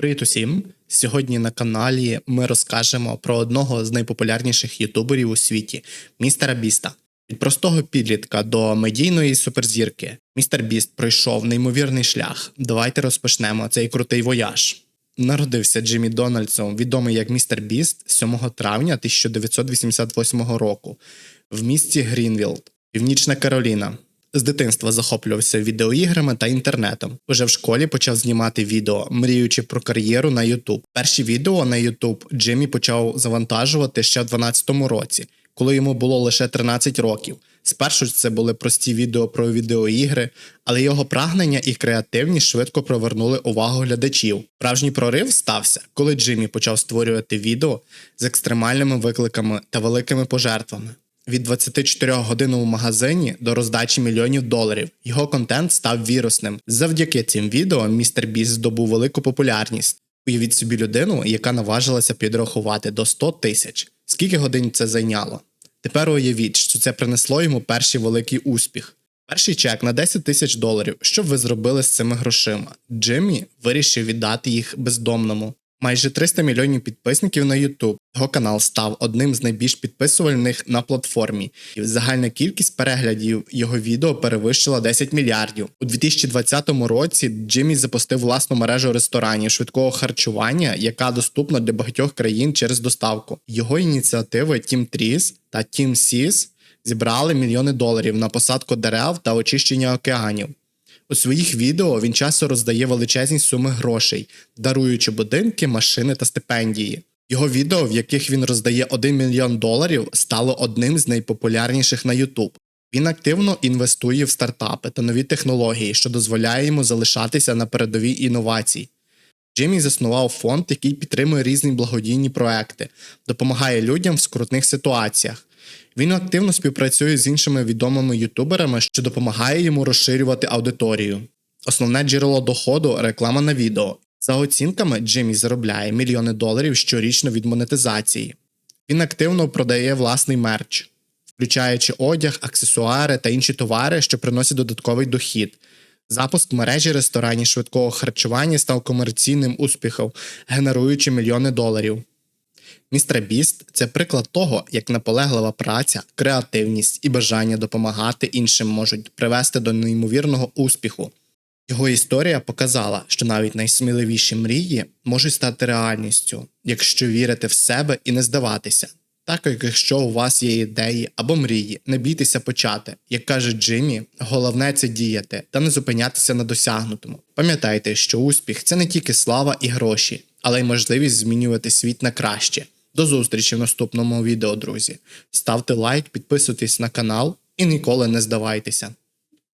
Привіт усім! Сьогодні на каналі ми розкажемо про одного з найпопулярніших ютуберів у світі містера Біста. Від простого підлітка до медійної суперзірки містер Біст пройшов неймовірний шлях. Давайте розпочнемо цей крутий вояж. Народився Джиммі Дональдсом, відомий як містер Біст 7 травня 1988 року в місті Грінвілд, Північна Кароліна. З дитинства захоплювався відеоіграми та інтернетом. Уже в школі почав знімати відео, мріючи про кар'єру на YouTube. Перші відео на YouTube Джиммі почав завантажувати ще в 2012 році, коли йому було лише 13 років. Спершу це були прості відео про відеоігри, але його прагнення і креативність швидко привернули увагу глядачів. Справжній прорив стався, коли Джиммі почав створювати відео з екстремальними викликами та великими пожертвами. Від 24 годин у магазині до роздачі мільйонів доларів його контент став вірусним. Завдяки цим відео містер Біс здобув велику популярність. Уявіть собі людину, яка наважилася підрахувати до 100 тисяч. Скільки годин це зайняло? Тепер уявіть, що це принесло йому перший великий успіх. Перший чек на 10 тисяч доларів. Що б ви зробили з цими грошима? Джиммі вирішив віддати їх бездомному. Майже 300 мільйонів підписників на YouTube. Його канал став одним з найбільш підписувальних на платформі. І Загальна кількість переглядів його відео перевищила 10 мільярдів. У 2020 році Джиммі запустив власну мережу ресторанів швидкого харчування, яка доступна для багатьох країн через доставку. Його ініціативи Team Trees та Team Seas зібрали мільйони доларів на посадку дерев та очищення океанів. У своїх відео він часто роздає величезні суми грошей, даруючи будинки, машини та стипендії. Його відео, в яких він роздає 1 мільйон доларів, стало одним з найпопулярніших на YouTube. Він активно інвестує в стартапи та нові технології, що дозволяє йому залишатися на передовій інновацій. Джиммі заснував фонд, який підтримує різні благодійні проекти, допомагає людям в скрутних ситуаціях. Він активно співпрацює з іншими відомими ютуберами, що допомагає йому розширювати аудиторію. Основне джерело доходу реклама на відео. За оцінками, Джиммі заробляє мільйони доларів щорічно від монетизації. Він активно продає власний мерч, включаючи одяг, аксесуари та інші товари, що приносять додатковий дохід. Запуск мережі ресторанів швидкого харчування став комерційним успіхом, генеруючи мільйони доларів. Містер Біст це приклад того, як наполеглива праця, креативність і бажання допомагати іншим можуть привести до неймовірного успіху. Його історія показала, що навіть найсміливіші мрії можуть стати реальністю, якщо вірити в себе і не здаватися. Так як якщо у вас є ідеї або мрії, не бійтеся почати. Як каже Джиммі, головне це діяти та не зупинятися на досягнутому. Пам'ятайте, що успіх це не тільки слава і гроші, але й можливість змінювати світ на краще. До зустрічі в наступному відео, друзі. Ставте лайк, підписуйтесь на канал і ніколи не здавайтеся.